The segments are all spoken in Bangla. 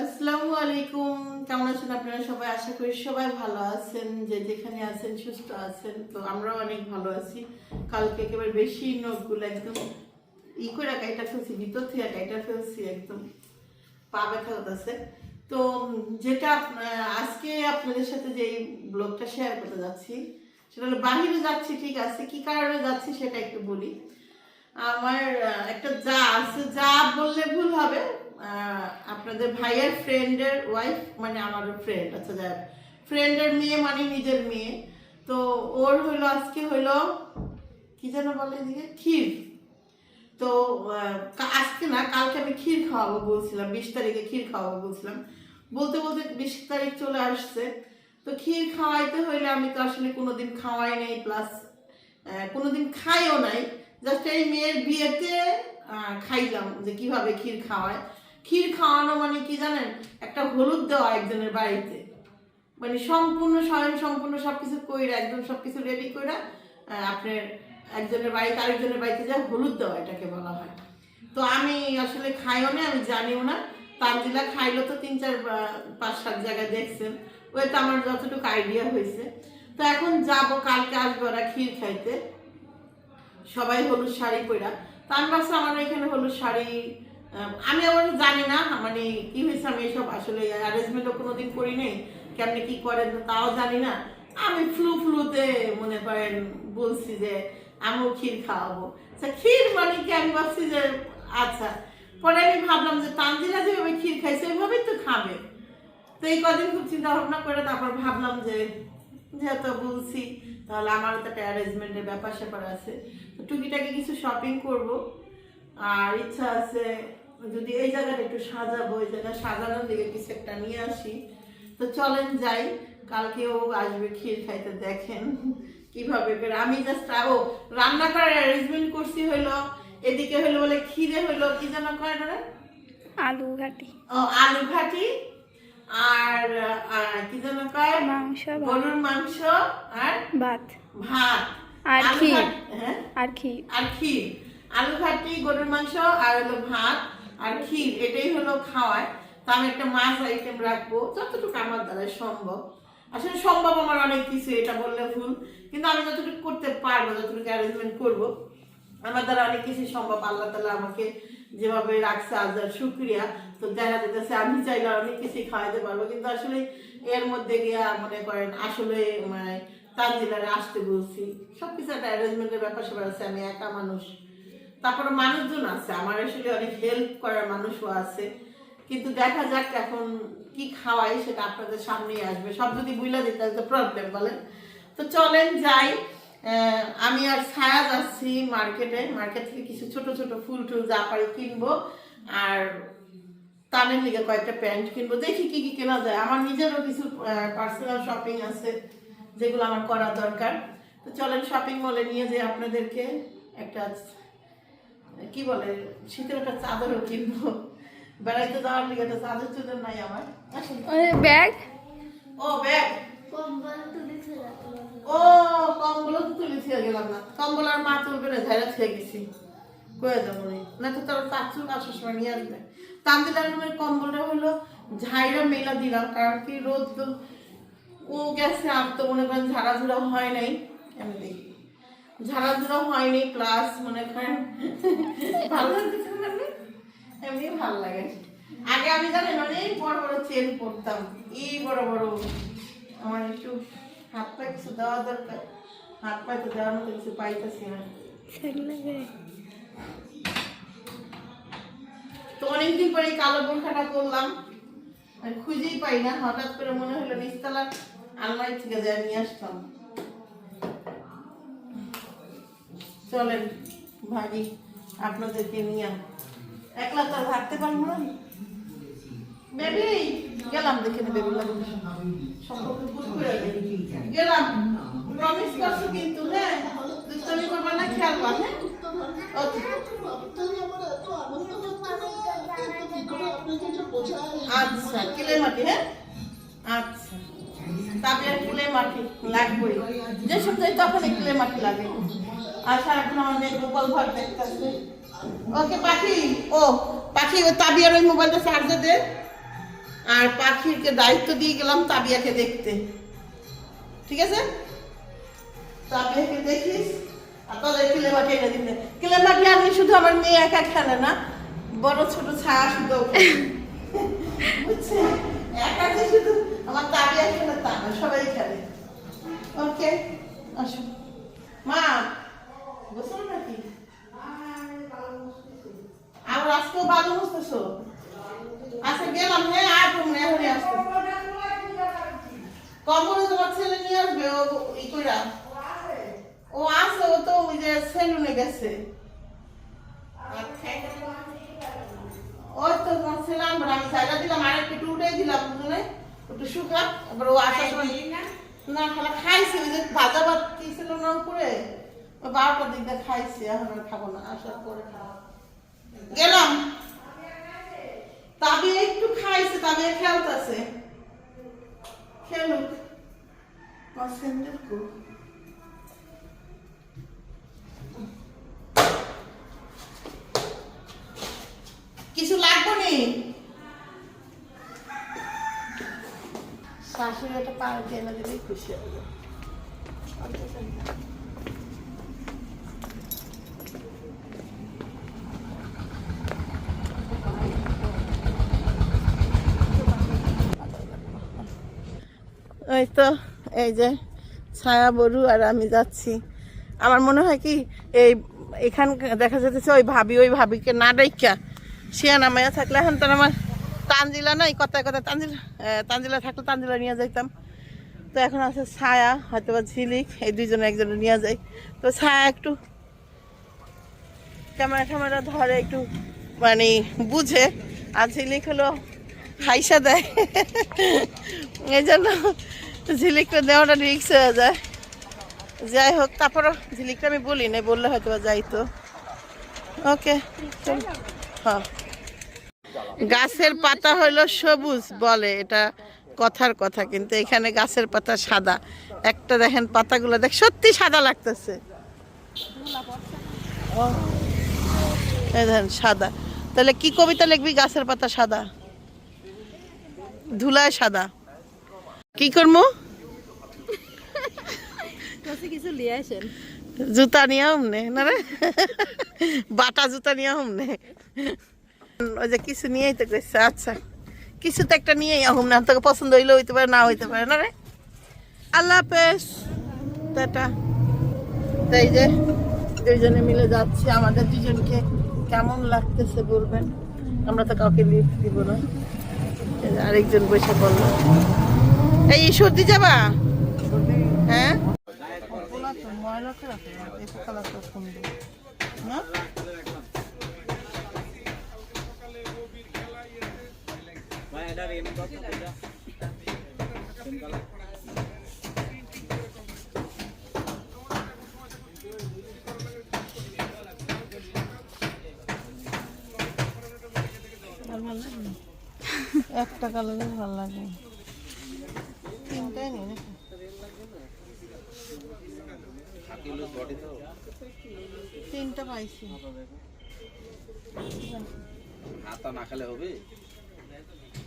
আসসালামু আলাইকুম। কেমন আছেন আপনারা সবাই? আশা করি সবাই ভালো আছেন, যে যেখানে আছেন, সুস্থ আছেন। তো আমরাও অনেক ভালো আছি। কালকে একেবারে বেশি নখগুলো একদম ই করে কাইটা ফেলছি, ভিতর থেকে কাইটা ফেলছি একদম। পা ব্যথা হতেছে তো যেটা আজকে আপনাদের সাথে যে ব্লগটা শেয়ার করতে যাচ্ছি, সেটা হলো বাহিরে যাচ্ছি, ঠিক আছে? কি কারণে যাচ্ছি সেটা একটু বলি। আমার একটা যা আছে, যা বললে ভুল হবে আপনাদের ভাইয়ের ফ্রেন্ডের ওয়াইফ মানে আমার ফ্রেন্ড আচ্ছা যাক ফ্রেন্ডের মেয়ে মানে নিজের মেয়ে। তো ওর হইল, আজকে হইল, কি যেন বলে এদিকে? ক্ষীর। তো আজকে না, কালকে আমি ক্ষীর খাওয়াবো বলছিলাম, বিশ তারিখে ক্ষীর খাওয়াবো বলছিলাম। বলতে বলতে বিশ তারিখ চলে আসছে। তো ক্ষীর খাওয়াইতে হইলে আমি তো আসলে কোনোদিন খাওয়াই নাই প্লাস কোনোদিন খাইও নাই। জাস্ট এই মেয়ের বিয়েতে খাইলাম যে কীভাবে ক্ষীর খাওয়ায়। ক্ষীর খাওয়ানো মানে কি জানেন? একটা হলুদ দেওয়া একজনের বাড়িতে। মানে সম্পূর্ণ স্বয়ং সম্পূর্ণ সবকিছু কইরা, একদম সবকিছু রেডি কইরা আপনার একজনের বাড়িতে, আরেকজনের বাড়িতে যা হলুদ দেওয়া এটাকে বলা হয়। তো আমি আসলে খাইও না, আমি জানিও না। তানজিলা খাইলো তো তিন চার পাঁচ সাত জায়গায় দেখছেন। ওই তো আমার যতটুকু আইডিয়া হয়েছে। তো এখন যাব, কালকে আসব ওরা ক্ষীর খাইতে। সবাই হলুদ শাড়ি পরা তার ভাবছি আমার এখানে হলুদ শাড়ি আমি আবার জানি না মানে কি হয়েছে, আমি এসব আসলে অ্যারেঞ্জমেন্টও কোনোদিন করি নাই, কেমনি কি করেন তাও জানি না। আমি ফ্লু ফ্লুতে মনে করেন বলছি যে, আমিও ক্ষীর খাওয়াবো। আচ্ছা ক্ষীর মানে কি? আমি ভাবছি যে আচ্ছা পরে আমি ভাবলাম যে তানজিলা যেভাবে ক্ষীর খাইছে, ওইভাবেই তো খাবে। তো এই কদিন খুব চিন্তা ভাবনা করে তারপর ভাবলাম যে, যেহেতু বলছি, তাহলে আমারও তো একটা অ্যারেঞ্জমেন্টের ব্যাপার স্যাপার আছে। তো টুকিটাকি কিছু শপিং করব। আর ইচ্ছা আছে যদি এই জায়গাটা একটু সাজাবো এই জায়গা সাজানোর দিকে কিছু একটা নিয়ে আসি। তো চলেন যাই কালকেও আসবে ক্ষীর খাইতে দেখেন কীভাবে করে। আমি জাস্ট ও রান্না করার অ্যারেঞ্জমেন্ট করছি হইল এদিকে হইল বলে ক্ষীরে হইল কি যেন কয় না আলু ঘাটি ও আলু ঘাটি আর কি যেন কয়? মাংস গরুর মাংস আর ভাত। ভাত। আর ক্ষীর। হ্যাঁ? আর ক্ষীর। আর ক্ষীর। আলু ঘাটি গরুর মাংস আর হলো ভাত। আর ক্ষীর, এটাই হলো খাওয়ায়। তো আমি একটা মাছ আইটেম রাখব, যতটুকু আমার দ্বারা সম্ভব। আসলে সম্ভব আমার অনেক কিছু, এটা বললে ভুল, কিন্তু আমি যতটুকু করতে পারব, যতটুকু অ্যারেঞ্জমেন্ট করব, আমার দ্বারা অনেক কিছু সম্ভব। আল্লাহ তালা আমাকে যেভাবে রাখছে আর শুক্রিয়া। তো দেখা যেতেছে আমি চাইলে অনেক কিছুই খাওয়াতে পারব, কিন্তু আসলে এর মধ্যে গিয়া মনে করেন, আসলে মানে তানজিলারে আসতে বলছি। সব কিছু একটা অ্যারেঞ্জমেন্টের ব্যাপার স্যাপার আছে, আমি একা মানুষ। তারপরে মানুষজন আছে, আমার আসলে অনেক হেল্প করার মানুষও আছে। কিন্তু দেখা যাক এখন কি খাওয়াই সেটা আপনাদের সামনেই আসবে। সব যদি বুইলা দিতে তো প্রবলেম বলেন? তো চলেন যাই। আমি আর ছায়া যাচ্ছি মার্কেটে মার্কেট থেকে কিছু ছোট ছোট ফুল টুল যা পারি কিনবো। আর তানের লিগে কয়েকটা প্যান্ট কিনবো। দেখি কি কি কেনা যায়। আমার নিজেরও কিছু পার্সোনাল শপিং আছে যেগুলো আমার করা দরকার। তো চলেন শপিং মলে নিয়ে যে আপনাদেরকে। একটা কি বলে শীতের একটা চাদরও কিনবো। বেড়াইতে যাওয়ার লিগে একটা চাদর চাদর নাই আমার। ব্যাগ? ও ব্যাগ। ও কম্বল তো তুলে ছেড়ে গেলাম না। কম্বল আর মা ছেড়ে গেছি। কয়ে যাব না। তো তার আসার সময় নিয়ে আসবে। তান্দিলার রুমের কম্বলটা হলো ঝাইরা মেলা দিলাম কারণ কি রোদ তো ও গেছে আর তো মনে করেন হয় নাই। আমি ঝাড়াঝুড়া হয়নি প্লাস মনে করেন। ভালো এমনি ভালো লাগে। আগে আমি জানেন, অনেক বড় বড় চেন পরতাম, এই বড় বড়। আমার একটু হাত পা কিছু দেওয়া দরকার। হাত তো দেওয়ার মতো কিছু পাইতেছি না। তো অনেকদিন পরে কালো বোরখাটা করলাম খুঁজেই পাই না, হঠাৎ করে মনে হলো নিচতলা আলমারি থেকে যায় নিয়ে আসতাম। চলেন ভাগি আপনাদেরকে নিয়ে একলা তো ভাবতে পারব না। বেবি, গেলাম দেখে নে বেবি লাগবে সম্পর্ক খুব করে গেলাম। প্রমিস করছ কিন্তু হ্যাঁ? করবা না খেয়ালবা হ্যাঁ? ওকে। আচ্ছা কিলে মাটি হ্যাঁ? আচ্ছা। তবে আর কিলে মাটি লাগবেই। যে সপ্তাহে তখন কিলে মাটি লাগে। আর সারাক্ষণ আমাদের গোপাল ঘর দেখতেছে। ওকে, পাখি, ও পাখি, ও তাবিয়ার ওই মোবাইলটা চার্জে দে। আর পাখিকে দায়িত্ব দিয়ে গেলাম তাবিয়াকে দেখতে। ঠিক আছে? তাবিয়াকে দেখিস, আর তোদের কিলেমাটি এনে দিবে কিলেমাটি আনলে শুধু আমার মেয়ে একা খেলে না, বড় ছোট ছায়া শুধু বুঝছে? একা যে শুধু আমার তাবিয়া খেলে তা না, সবাই খেলে। ওকে, আসো। মা গোসল নাকি? আর আজকেও বালু আচ্ছা গেলাম হ্যাঁ আর তুমি এখনই আসতে। কবরে তোমার ছেলে নিয়ে আসবে ও ই কইরা। ও আছে? ও তো ওই যে সেলুনে গেছে। ওই তো তোমার ছেলে আমি সাইডা দিলাম আর একটু উঠে দিলাম বুঝলে একটু শুকা এবার ও আসার সময় না? খালা খাইছে ওই যে ভাজা ভাত কি ছিল না উপরে। বারোটার দিক দিয়ে খাইছে, এখন আর খাব না, আসার পরে গেলাম। তাবে একটু খাইছে, তাবে খেলতেছে। খেলুক। স্যান্ডেল কিছু লাগবে নি? শাশুড়ি একটা পাড়াতে এনে দিলেই খুশি হবে। ওই তো এই যে ছায়া বড়ু আর আমি যাচ্ছি। আমার মনে হয় কি, এই এখান দেখা যেতেছে ওই ভাবি, ওই ভাবিকে না ডাইকা শিয়া নামাইয়া থাকলে। এখন তো আমার তানজিলা নাই, কথায় কথা তানজিলা তানজিলা থাকলে তানজিলা নিয়ে যাইতাম। তো এখন আছে ছায়া হয়তো বা ঝিলিক, এই দুইজনে একজনে নিয়ে যাই। তো ছায়া একটু ক্যামেরা ট্যামেরা ধরে, একটু মানে বুঝে। আর ঝিলিক হলো হাইসা দেয়। এই জন্য ঝিলিকটা দেওয়াটা রিক্স হয়ে যায়। যাই হোক, তারপরও ঝিলিকটা আমি বলি না বললে হয়তো যাইতো। ওকে হ্যাঁ। গাছের পাতা হলো সবুজ বলে, এটা কথার কথা, কিন্তু এখানে গাছের পাতা সাদা। একটা দেখেন পাতাগুলো, দেখ, সত্যি সাদা লাগতেছে। দেখেন, সাদা। তাহলে কি কবিতা লিখবি? গাছের পাতা সাদা। ধুলায় সাদা। কি করব কিছু লিয়ে আসেন। জুতা নিয়ে হুমনে না রে? বাটা জুতা নিয়ে হুমনে ওই যে কিছু নিয়েই তো কইছে আচ্ছা। কিছু তো একটা নিয়েই আহুম না তোকে পছন্দ হইলে হইতে পারে না হইতে পারে না রে? আল্লাহ হাফেজ। টাটা। তাই যে দুইজনে মিলে যাচ্ছি আমাদের দুজনকে কেমন লাগতেছে বলবেন? আমরা তো কাউকে লিফট দিব না। এই যে আরেকজন বসে বলল। এই সর্দি যাবা? হ্যাঁ? পোলা তো ময়লা করে রাখে না, এই কালারটা সুন্দর না আর ভালো লাগে না? একটা কালারে ভালো লাগে তিনটাই নেই নাকি তিনটা পাইছি হাতা না খেলে হবে?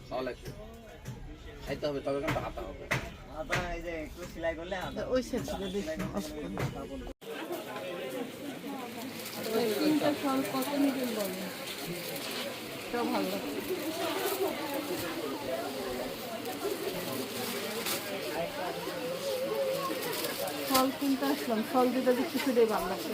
খাওয়া লাগবে খাইতে হবে তবে কিন্তু হাতা হবে। ওই তিনটা ফল কত নিবেন বলেন এটাও ভালো। ফল কিনতে আসলাম ফল দিতে দেখছি সেটাই ভালো লাগছে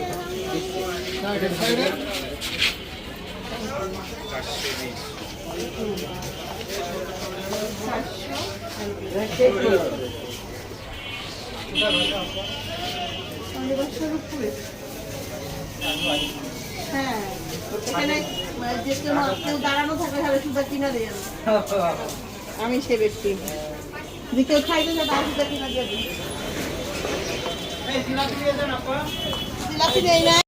হ্যাঁ এখানে যে কেউ দাঁড়ানো থাকলে তাহলে কিনা দিয়ে আমি সে ব্যক্তি যে কেউ তাহলে সুতা কিনা দিয়ে দিই জিলাপি দেয় না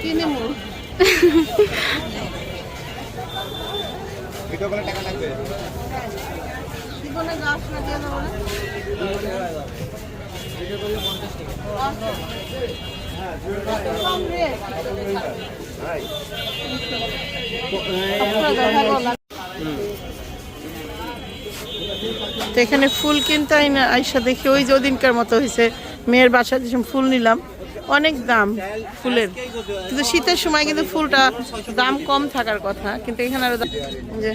কি নেব জীবনে গাছ লাগিয়ে দেবো না কম রেট। তো এখানে ফুল কিনতে না আইসা দেখি, ওই যে ওদিনকার মতো হয়েছে। মেয়ের বাসা যেসব ফুল নিলাম, অনেক দাম ফুলের। কিন্তু শীতের সময় কিন্তু ফুলটা দাম কম থাকার কথা, কিন্তু এখানে আরও যে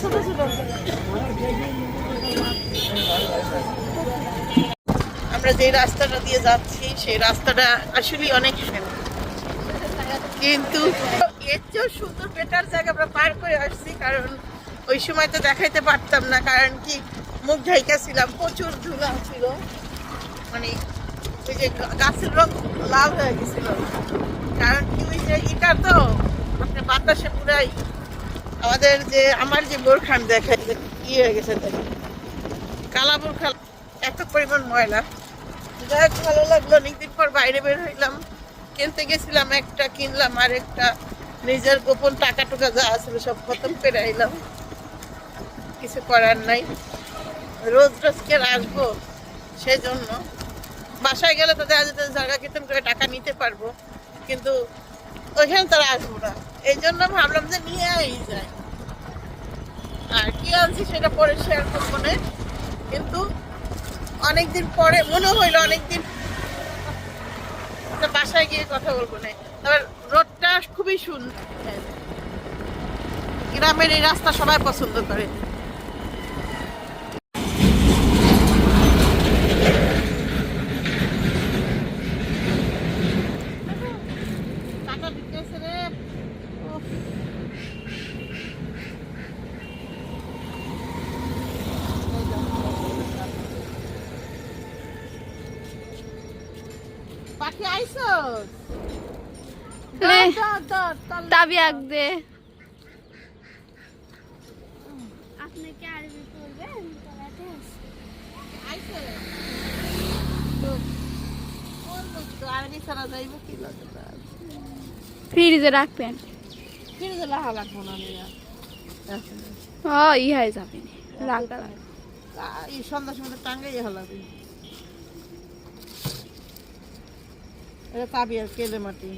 ছোট আমরা যে রাস্তাটা দিয়ে যাচ্ছি, সেই রাস্তাটা আসলে অনেক কিন্তু এর চেয়েও সুন্দর বেটার জায়গা আমরা পার করে আসছি, কারণ ওই সময় তো দেখাইতে পারতাম না, কারণ কি, মুখ ঢাইকা ছিলাম, প্রচুর ধুলা ছিল। মানে ওই যে গাছের রং লাল হয়ে গেছিল। কারণ কি, ওই যে এটা তো আপনার বাতাসে পুরাই। আমাদের যে, আমার যে বোরখান দেখায় যে কি হয়ে গেছে দেখে কালা বোরখা, এত পরিমাণ ময়লা। যাই ভালো লাগল, অনেকদিন পর বাইরে বের হইলাম। কিনতে গেছিলাম একটা, কিনলাম আর একটা নিজের গোপন টাকা টুকা যা আসলে সব খতম করে আইলাম। কিছু করার নাই। রোজ রোজ কে আসব সেই জন্য বাসায় গেলে তাদের যেত জায়গা কীর্তন করে টাকা নিতে পারব, কিন্তু ওইখানে তারা আসব না। এই জন্য ভাবলাম যে নিয়ে আই যায় আর কি আনছি সেটা পরে শেয়ার করব না। কিন্তু অনেকদিন পরে মনে হইল অনেকদিন বাসায় গিয়ে কথা বলব না। তারপর রোডটা খুবই সুন্দর গ্রামের এই রাস্তা সবাই পছন্দ করে টাকা দিতেছে রে উফ। পাখি তাবি দে। আপনি কি আরবি পড়বেন? পড়াতে আইসে। ফ্রিজে রাখবেন। ফিরে লাহা লাগবো না ও ইহাই যাবে রাখা এই সন্ধ্যার সময় টাঙ্গাই হালাবি এটা তাবি আর কেলে মাটি।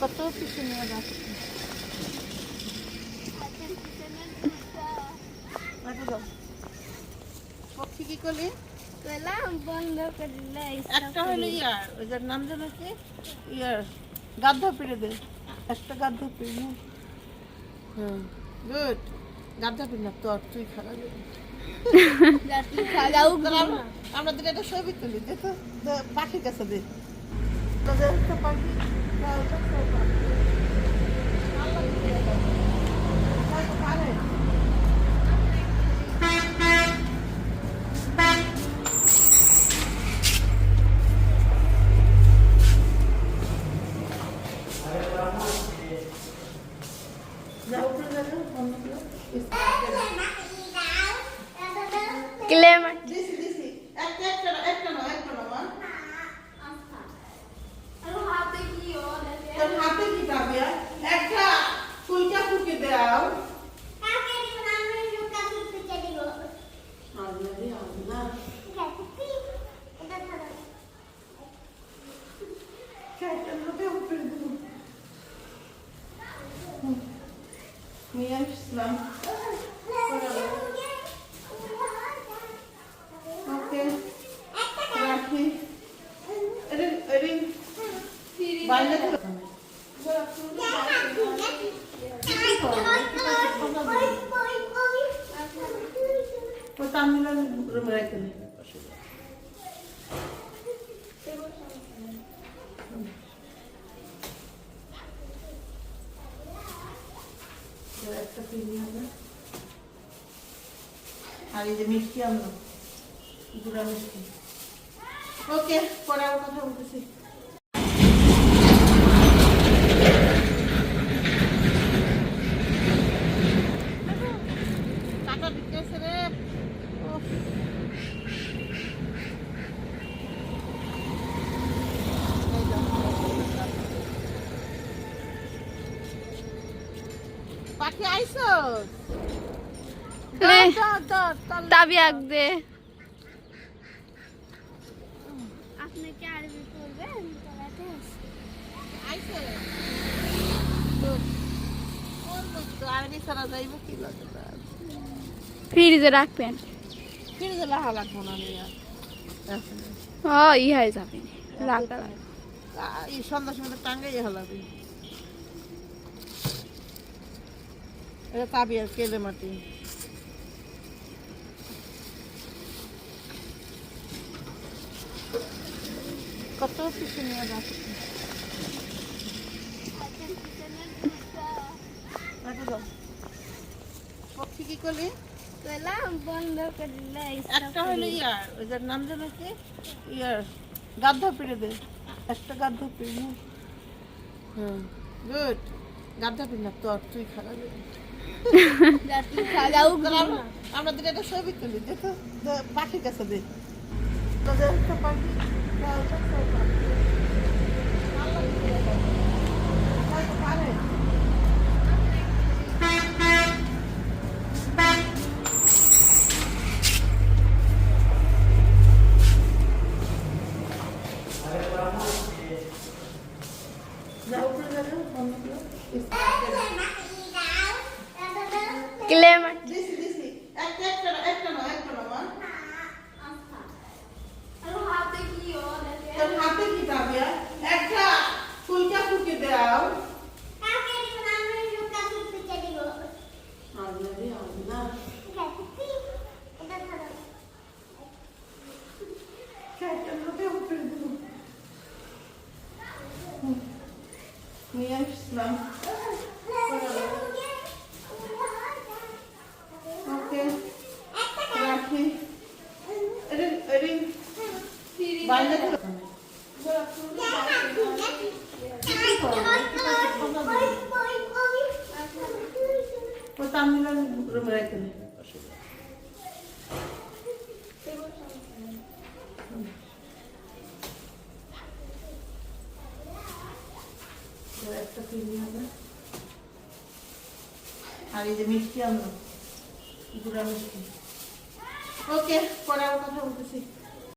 কত কিছু নিয়ে যাচ্ছে? কি করলি? বন্ধ করলে একটা হলো ইয়ার ওই যার নাম যেন কি? ইয়ার গাদ্ধা পেড়ে দে। একটা গাদ্ধা পেড়ে নে। গুড। গাদ্ধা পেড়ে না তোর তুই খাওয়াও আমরা- দুটো একটা ছবি তুলি পাখির কাছে দিই। পাখি disclaimer এই যে মিষ্টি আনলো গুড়া মিষ্টি ওকে পরে আবার কথা বলতেছি কাটা দিতেছে রে উফ। এই দাও। পাখি আইসোস লে আপনি তাবি আগ দে আপনি কি আরবি পড়বেন পড়াতে আরবি ছাড়া যাইব কি লাগে তার? ফ্রিজে রাখবেন। ফিরে লাহা লাগবো না। ও ই হয়ে যাবে। রাখা আ- সন্ধ্যার সময় টাঙ্গাই হলাবি এটা পাবি আর কেলে মাটি। কত কিছু নিয়ে যাচ্ছে? পক্ষী কি করলি? বন্ধ একটা হলো ইয়ার ওইটার নাম কি? ইয়ার গাদ্ধা পেড়ে দে। একটা গাদ্ধা পেড়ে। হুম গুড। গাদ্ধা পেড়ে না তোর তুই যাবে আমরা দুটো একটা ছবি তুলি দেখো পাখির কাছে দে। তোদের একটা পাখি। দাও, দাও, দাও, দাও। ভালো লাগছে এটা। তাই তো পারে। যাও উপরে যাও, বন্ধ করো। ক্লেম দিছি, দিছি। একটা, একটা না, একটা না, একটা না, মা। তোর হাতে কি পাবিয়া? একটা ফুলকা ফুকে দাও। আল্লাহ